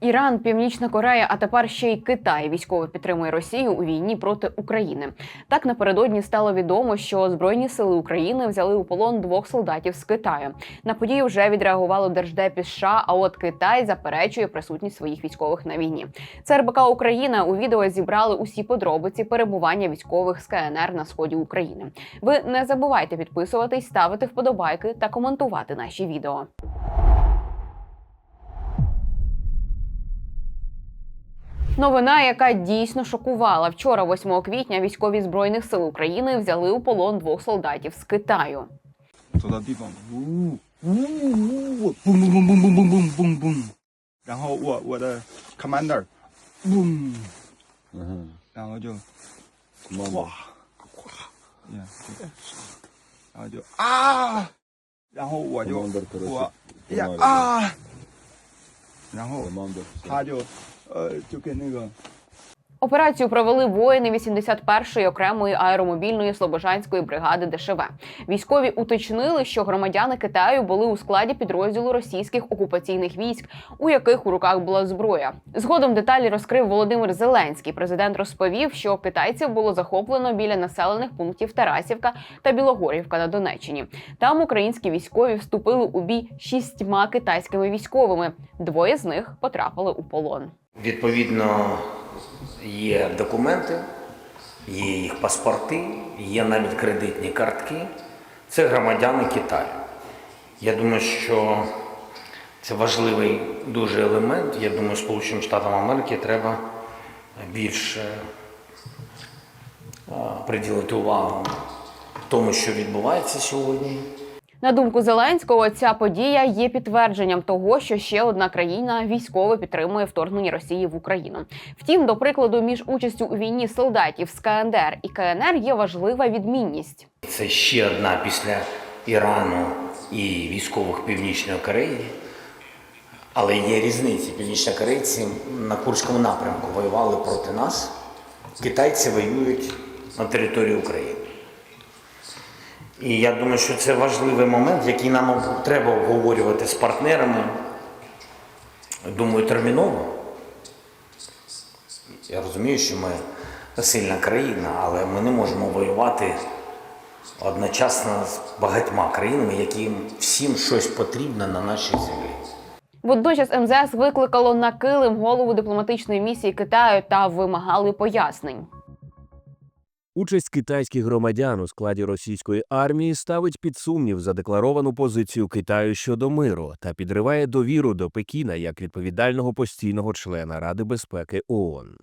Іран, Північна Корея, а тепер ще й Китай військово підтримує Росію у війні проти України. Так напередодні стало відомо, що збройні сили України взяли у полон двох солдатів з Китаю. На подію вже відреагувало держдеп із США, А от Китай заперечує присутність своїх військових на війні. Це РБК Україна у відео зібрали усі подробиці перебування військових з КНР на сході України. Ви не забувайте підписуватись, ставити вподобайки та коментувати наші відео. Новина, яка дійсно шокувала. Вчора, 8 квітня, військові збройних сил України взяли у полон двох солдатів з Китаю. 走 Операцію провели воїни 81-ї окремої аеромобільної слобожанської бригади ДШВ. Військові уточнили, що громадяни Китаю були у складі підрозділу російських окупаційних військ, у яких у руках була зброя. Згодом деталі розкрив Володимир Зеленський. Президент розповів, що китайців було захоплено біля населених пунктів Тарасівка та Білогорівка на Донеччині. Там українські військові вступили у бій шістьма китайськими військовими. Двоє з них потрапили у полон. Відповідно, є документи, є їх паспорти, є навіть кредитні картки. Це громадяни Китаю. Я думаю, що це важливий дуже елемент. Я думаю, Сполученим Штатам Америки треба більше приділити увагу тому, що відбувається сьогодні. На думку Зеленського, ця подія є підтвердженням того, що ще одна країна військово підтримує вторгнення Росії в Україну. Втім, до прикладу, між участю у війні солдатів з КНДР і КНР є важлива відмінність. Це ще одна після Ірану і військових Північної Кореї. Але є різниці. Північнокорейці на Курському напрямку воювали проти нас. Китайці воюють на території України. І я думаю, що це важливий момент, який нам треба обговорювати з партнерами. Думаю, терміново. Я розумію, що ми сильна країна, але ми не можемо воювати одночасно з багатьма країнами, яким всім щось потрібно на нашій землі. Водночас МЗС викликало на килим голову дипломатичної місії Китаю та вимагали пояснень. Участь китайських громадян у складі російської армії ставить під сумнів задекларовану позицію Китаю щодо миру та підриває довіру до Пекіна як відповідального постійного члена Ради безпеки ООН.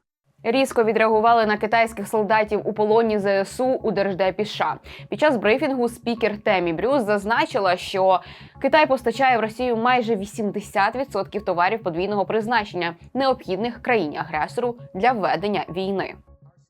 Різко відреагували на китайських солдатів у полоні ЗСУ у держдепі США. Під час брифінгу спікер Темі Брюс зазначила, що Китай постачає в Росію майже 80% товарів подвійного призначення, необхідних країні-агресору для ведення війни.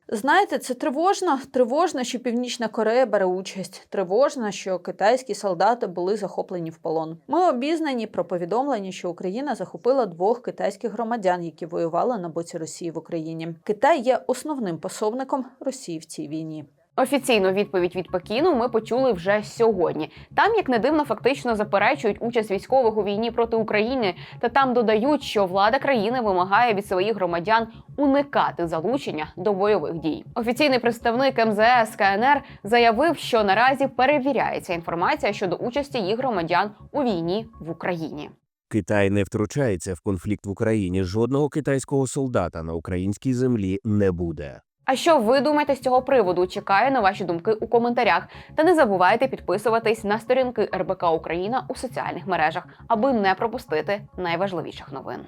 Знаєте, це тривожно. Тривожно, що Північна Корея бере участь. Тривожно, що китайські солдати були захоплені в полон. Ми обізнані про повідомлення, що Україна захопила двох китайських громадян, які воювали на боці Росії в Україні. Китай є основним пособником Росії в цій війні. Офіційну відповідь від Пекіну ми почули вже сьогодні. Там, як не дивно, фактично заперечують участь військових у війні проти України, та там додають, що влада країни вимагає від своїх громадян уникати залучення до бойових дій. Офіційний представник МЗС КНР заявив, що наразі перевіряється інформація щодо участі їх громадян у війні в Україні. Китай не втручається в конфлікт в Україні. Жодного китайського солдата на українській землі не буде. А що ви думаєте з цього приводу? Чекаю на ваші думки у коментарях. Та не забувайте підписуватись на сторінки РБК Україна у соціальних мережах, аби не пропустити найважливіших новин.